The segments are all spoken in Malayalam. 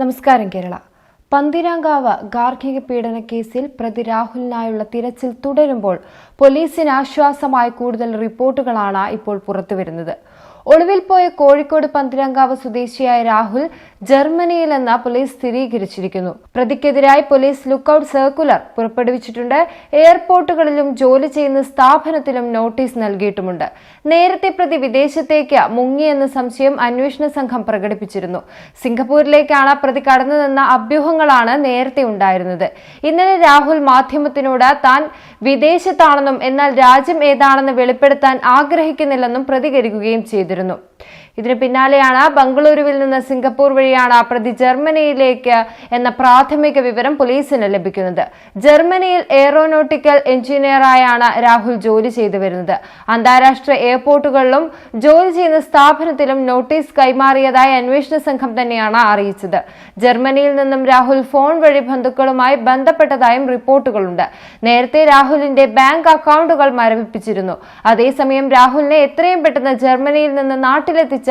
നമസ്കാരം കേരള. പന്തിരാങ്കാവ് ഗാർഹിക പീഡന കേസിൽ പ്രതി രാഹുലിനായുള്ള തിരച്ചിൽ തുടരുമ്പോൾ പോലീസിന് ആശ്വാസമായ കൂടുതൽ റിപ്പോർട്ടുകളാണ് ഇപ്പോൾ പുറത്തുവരുന്നത്. ഒളിവിൽ പോയ കോഴിക്കോട് പന്തിരങ്കാവ് സ്വദേശിയായ രാഹുൽ ജർമ്മനിയിലെന്ന പോലീസ് സ്ഥിരീകരിച്ചിരിക്കുന്നു. പ്രതിക്കെതിരായി പോലീസ് ലുക്കൌട്ട് സർക്കുലർ പുറപ്പെടുവിച്ചിട്ടുണ്ട്. എയർപോർട്ടുകളിലും ജോലി ചെയ്യുന്ന സ്ഥാപനത്തിലും നോട്ടീസ് നൽകിയിട്ടുമുണ്ട്. നേരത്തെ പ്രതി വിദേശത്തേക്ക് മുങ്ങിയെന്ന സംശയം അന്വേഷണ സംഘം പ്രകടിപ്പിച്ചിരുന്നു. സിംഗപ്പൂരിലേക്കാണ് പ്രതി കടന്നതെന്ന അഭ്യൂഹങ്ങളാണ് നേരത്തെ ഉണ്ടായിരുന്നത്. ഇന്നലെ രാഹുൽ മാധ്യമത്തിനോട് താൻ വിദേശത്താണെന്നും എന്നാൽ രാജ്യം ഏതാണെന്ന് വെളിപ്പെടുത്താൻ ആഗ്രഹിക്കുന്നില്ലെന്നും പ്രതികരിക്കുകയും ചെയ്തിരുന്നു. るの。ഇതിന് പിന്നാലെയാണ് ബംഗളൂരുവിൽ നിന്ന് സിംഗപ്പൂർ വഴിയാണ് പ്രതി ജർമ്മനിയിലേക്ക് എന്ന പ്രാഥമിക വിവരം പോലീസിന് ലഭിക്കുന്നത്. ജർമ്മനിയിൽ എയറോനോട്ടിക്കൽ എഞ്ചിനീയറായാണ് രാഹുൽ ജോലി ചെയ്തു വരുന്നത്. അന്താരാഷ്ട്ര എയർപോർട്ടുകളിലും ജോലി ചെയ്യുന്ന സ്ഥാപനത്തിലും നോട്ടീസ് കൈമാറിയതായി അന്വേഷണ സംഘം തന്നെയാണ് അറിയിച്ചത്. ജർമ്മനിയിൽ നിന്നും രാഹുൽ ഫോൺ വഴി ബന്ധുക്കളുമായി ബന്ധപ്പെട്ടതായും റിപ്പോർട്ടുകളുണ്ട്. നേരത്തെ രാഹുലിന്റെ ബാങ്ക് അക്കൗണ്ടുകൾ മരവിപ്പിച്ചിരുന്നു. അതേസമയം രാഹുലിനെ എത്രയും പെട്ടെന്ന് ജർമ്മനിയിൽ നിന്ന് നാട്ടിലെത്തിച്ച്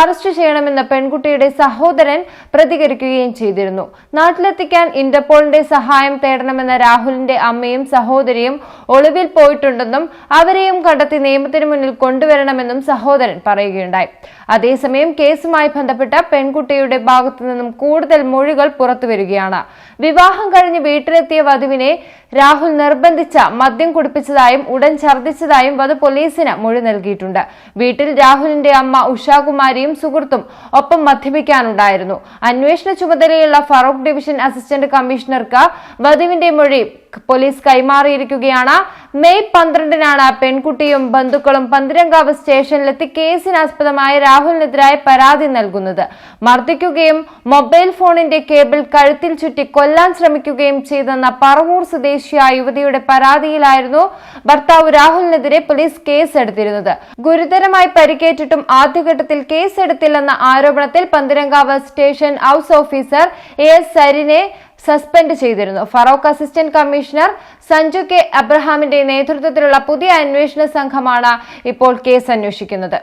അറസ്റ്റ് ചെയ്യണമെന്ന് പെൺകുട്ടിയുടെ സഹോദരൻ പ്രതികരിക്കുകയും ചെയ്തിരുന്നു. നാട്ടിലെത്തിക്കാൻ ഇന്റർപോളിന്റെ സഹായം തേടണമെന്ന രാഹുലിന്റെ അമ്മയും സഹോദരിയും ഒളിവിൽ പോയിട്ടുണ്ടെന്നും അവരെയും കണ്ടെത്തി നിയമത്തിന് മുന്നിൽ കൊണ്ടുവരണമെന്നും സഹോദരൻ പറയുകയുണ്ടായി. അതേസമയം കേസുമായി ബന്ധപ്പെട്ട പെൺകുട്ടിയുടെ ഭാഗത്തു നിന്നും കൂടുതൽ മൊഴികൾ പുറത്തുവരികയാണ് വിവാഹം കഴിഞ്ഞ് വീട്ടിലെത്തിയ വധുവിനെ രാഹുൽ നിർബന്ധിച്ച മദ്യം കുടിപ്പിച്ചതായും ഉടൻ ഛർദ്ദിച്ചതായും വധു പോലീസിന് മൊഴി നൽകിയിട്ടുണ്ട്. വീട്ടിൽ രാഹുലിന്റെ അമ്മ ഉഷാകുമാരിയും സുഹൃത്തും ഒപ്പം മദ്യപിക്കാനുണ്ടായിരുന്നു. അന്വേഷണ ചുമതലയുള്ള ഫറോക്ക് ഡിവിഷൻ അസിസ്റ്റന്റ് കമ്മീഷണർക്ക് വധുവിന്റെ മൊഴി പോലീസ് കൈമാറിയിരിക്കുകയാണ്. മെയ് പന്ത്രണ്ടിനാണ് പെൺകുട്ടിയും ബന്ധുക്കളും പന്തിരങ്കാവ് സ്റ്റേഷനിലെത്തി കേസിനാസ്പദമായ രാഹുലിനെതിരായ പരാതി നൽകുന്നത്. മർദ്ദിക്കുകയും മൊബൈൽ ഫോണിന്റെ കേബിൾ കഴുത്തിൽ ചുറ്റി കൊല്ലാൻ ശ്രമിക്കുകയും ചെയ്തെന്ന പറവൂർ സ്വദേശിയായ യുവതിയുടെ പരാതിയിലായിരുന്നു ഭർത്താവ് രാഹുലിനെതിരെ പോലീസ് കേസെടുത്തിരുന്നത്. ഗുരുതരമായി പരിക്കേറ്റിട്ടും ആദ്യഘട്ടത്തിൽ കേസെടുത്തില്ലെന്ന ആരോപണത്തിൽ Pantheerankavu station house officer A S സരിനെ suspend ചെയ്തിരുന്നു. Farook assistant commissioner Sanju K അബ്രഹാമിന്റെ നേതൃത്വത്തിലുള്ള പുതിയ അന്വേഷണ സംഘമാണ് ഇപ്പോൾ കേസ് അന്വേഷിക്കുന്നത്.